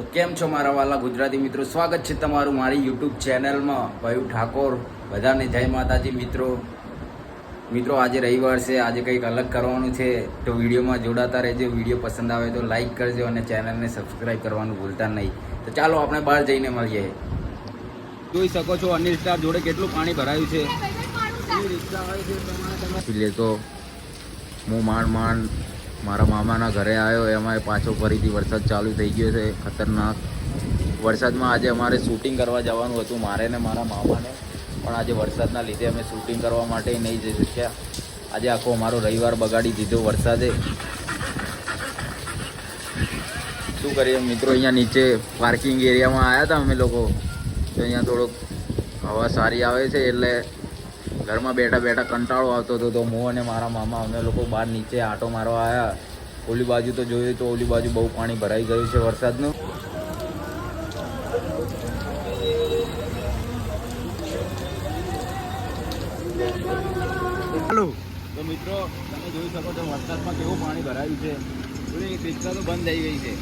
તો કેમ છો મારા વાલા ગુજરાતી મિત્રો? સ્વાગત છે તમારું મારી યુટ્યુબ ચેનલમાં. ભયુ ઠાકોર બધાને જય માતાજી મિત્રો. મિત્રો આજે રવિવાર છે આજે કંઈક અલગ કરવાનું છે તો વિડીયોમાં જોડાતા રહેજો. વીડિયો પસંદ આવે તો લાઈક કરજો અને ચેનલને સબસ્ક્રાઈબ કરવાનું ભૂલતા નહીં. તો ચાલો આપણે બહાર જઈને મળીએ. જોઈ શકો છો અનિલ સ્ટાર જોડે કેટલું પાણી ભરાયું છે. તો હું માંડ માંડ મારા મામાના ઘરે આવ્યો એમાં પાછો ફરીથી વરસાદ ચાલુ થઈ ગયો છે, ખતરનાક. વરસાદમાં આજે અમારે શૂટિંગ કરવા જવાનું હતું, મારે ને મારા મામાને. પણ આજે વરસાદના લીધે અમે શૂટિંગ કરવા માટે નહીં જઈ શક્યા. આજે આખો અમારો રવિવાર બગાડી દીધો વરસાદે. શું કરીએ મિત્રો, અહીંયા નીચે પાર્કિંગ એરિયામાં આવ્યા હતા અમે લોકો. તો અહીંયા થોડોક હવા સારી આવે છે, એટલે ઘરમાં બેઠા બેઠા કંટાળો આવતો હતો તો હું અને મારા મામા અમે લોકો બહાર નીચે આટો મારવા આવ્યા ઓલી બાજુ તો જોયું તો ઓલી બાજુ બહુ પાણી ભરાઈ ગયું છે વરસાદનું. હાલો. તો મિત્રો તમે જોઈ શકો છો વરસાદમાં કેવું પાણી ભરાયું છે. પૂરી તો બંધ થઈ ગઈ છે.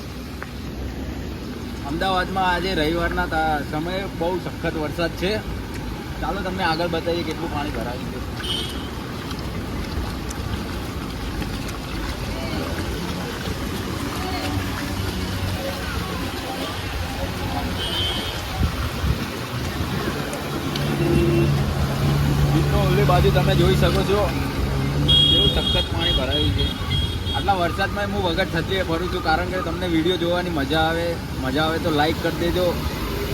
અમદાવાદમાં આજે રવિવારના સમયે બહુ સખત વરસાદ છે. ચાલો તમને આગળ બતાવીએ કેટલું પાણી ભરાયું છે. બાજુ તમે જોઈ શકો છો. કેવું સખત પાણી ભરાયું છે. આટલા વરસાદમાં હું વગર થતી ફરું છું, કારણ કે તમને વીડિયો જોવાની મજા આવે મજા આવે તો લાઈક કરી દેજો.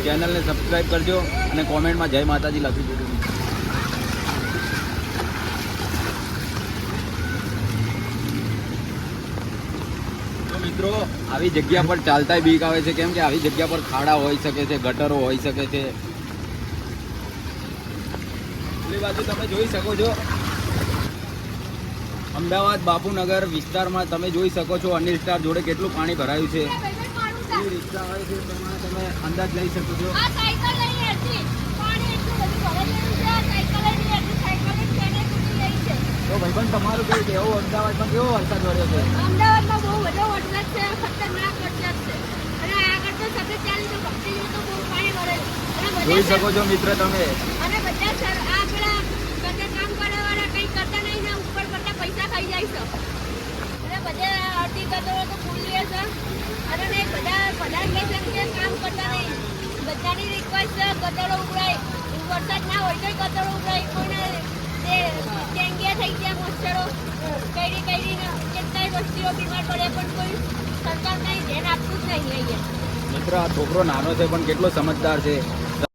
ચેનલને સબસ્ક્રાઈબ કરજો અને કોમેન્ટમાં જય માતાજી લખી દીધું. મિત્રો, આવી જગ્યા પર ચાલતાય બીક આવે છે. કેમ કે આવી જગ્યા પર ખાડા હોઈ શકે છે, ગટરો હોઈ શકે છે. પેલી બાજુ તમે જોઈ શકો છો. અમદાવાદ બાપુનગર વિસ્તારમાં તમે જોઈ શકો છો અનિલ સ્ટાર જોડે કેટલું પાણી ભરાયું છે. કેવી રિક્ષા હોય છે એ તમે અંદાજ લઈ શકો છો. આ સાયકલ લઈ હતી પાણી એટલું બધું ભરાઈ ગયું છે. આ સાયકલ લઈ હતી સાયકલ જ તેને તૂટી ગઈ છે. તો ભાઈબંધ તમારું કેવું કેવો અમદાવાદમાં કેવો વરસાદ પડ્યો છે? અમદાવાદમાં બહુ બધો વરસાદ છે. ખતરનાક વરસાદ છે. અને આગળ તો સતત ચાલી તો ભક્તિ તો બહુ પાણી છે જોઈ શકો છો મિત્ર તમે. અને બધા સર આપણા બધા કામ કરવાવાળા કંઈ કરતા નહીં ને ઉપર કરતા પૈસા ખાઈ જાય છે. અને બધે અડધી કદરો તો અને બધા બધા બધાની રિક્વેસ્ટ છે, કચરો ઉભરાય ના હોય તોય કચરો ઉભરાય કોઈને તે ડેન્ગ્યા થઈ ગયા મચ્છરો, કઈ કઈ કેટલાય વસ્તીઓ બીમાર પડે, પણ કોઈ સરકાર કંઈ ધ્યાન આપતું જ નહીં અહીંયા. આ છોકરો નાનો છે, પણ કેટલો સમજદાર છે.